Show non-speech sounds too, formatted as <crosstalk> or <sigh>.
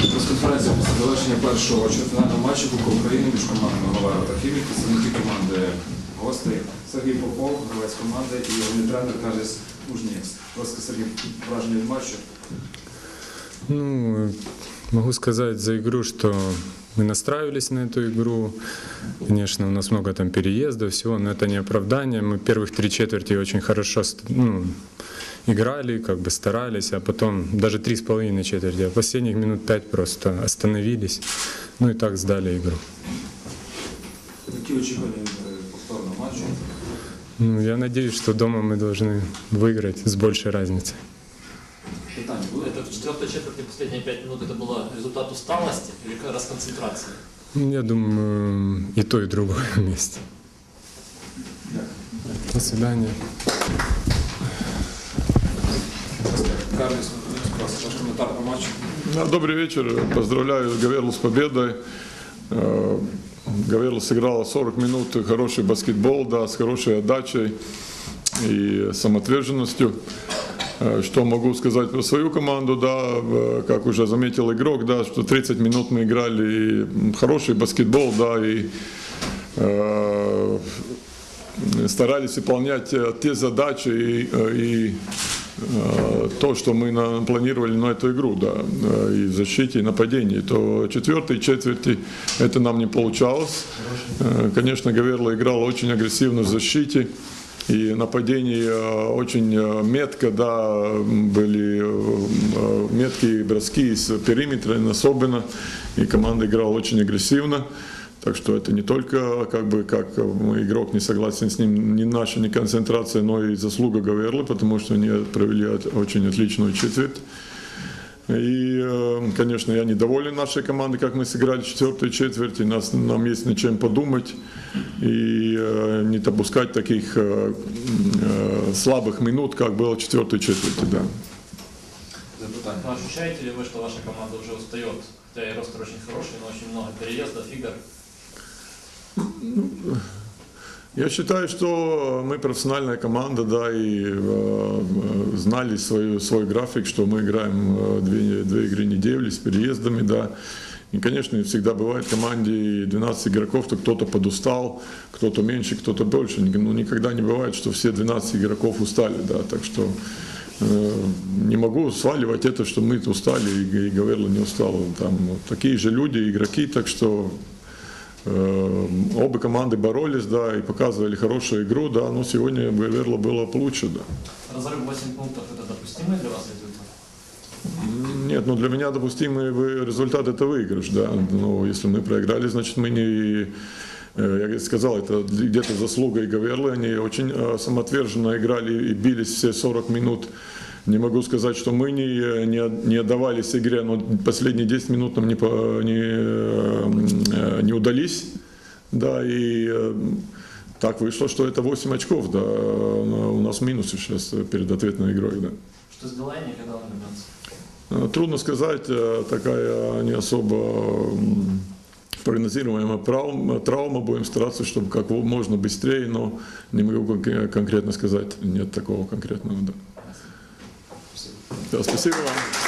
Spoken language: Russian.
Прес-конференція після завершення першого чвертьфінального матчу Кубку України між командами Говара та Хімік, представники команди гостей Сергій Попов, гравець команди і головний тренер Кажес Ужнієць. Будь ласка, Сергій, враження від матчу. Ну, могу сказать за игру, что мы настраивались на эту игру. Конечно, у нас много там переездов, всего, но это не оправдание. Мы первых три четверти очень хорошо ст- ну, играли, как бы старались, а потом даже три с половиной четверти, а последних минут пять просто остановились. Ну и так сдали игру. Які очікування від е, повторного матчу? Ну, я надеюсь, что дома мы должны выиграть с большей разницей. Питання були? Это в четвертой четверти последние пять минут это было результат усталости или как раз концентрации? Ну, Я думаю, и то, и другое <laughs> вместе. До свидания. Ваш коментар по матчу. Добрый вечер. Поздравляю Гаверлу с победой. Э, Гаверла сыграла 40 минут хороший баскетбол, да, с хорошей отдачей и самоотверженностью. Э, Что могу сказать про свою команду, да, как уже заметил игрок, да, что 30 минут мы играли хороший баскетбол, да, и э, старались выполнять э, те задачи и, э, и то, что мы планировали на эту игру, да, и в защите, и нападении, то четвертой четверти это нам не получалось. Конечно, Гаверла играла очень агрессивно в защите, и нападение э, очень э, метко, да, были э, меткие броски из периметра особенно, и команда играла очень агрессивно. Так что это не только как бы как игрок не согласен с ним, не наша не концентрация, но и заслуга Гаверлы, потому что они провели очень отличную четверть. И, конечно, я недоволен нашей командой, как мы сыграли в четвертой четверти. Нас, нам есть над чем подумать и э, не допускать таких э, э, слабых минут, как было в четвертой четверти. Да. Запитання. Но ощущаете ли вы, что ваша команда уже устает? Хотя и ростер очень хороший, но очень много переездов, игр. Я считаю, что мы профессиональная команда, да, и э, э, знали свою, свой график, что мы играем э, две, две игры неделю с переездами, да. И, конечно, всегда бывает в команде 12 игроков, то кто-то подустал, кто-то меньше, кто-то больше. Ну, никогда не бывает, что все 12 игроков устали, да, так что э, не могу сваливать это, что мы устали и, и Гаверла не устал. Там вот такие же люди, игроки, так что Обе команды боролись, да, и показывали хорошую игру, да, но сегодня Гаверла было получше, да. Разрыв 8 пунктов это допустимый для вас результат? Нет, ну для меня допустимый результат это выигрыш, да. Но если мы проиграли, значит мы не э, я сказал, это где-то заслуга и Гаверлы, они очень э, самоотверженно играли и бились все 40 минут. Не могу сказать, что мы не, не, не отдавались игре, но последние 10 минут нам не, не, э, не удались. Да, и э, так вышло, что это 8 очков, да, у нас минусы сейчас перед ответной игрой, да. Что с Билайни, когда он вернется? Э, Трудно сказать, такая не особо прогнозируемая травма, травма. Будем стараться, чтобы как можно быстрее, но не могу кон- конкретно сказать, нет такого конкретного. Да. Да, спасибо вам.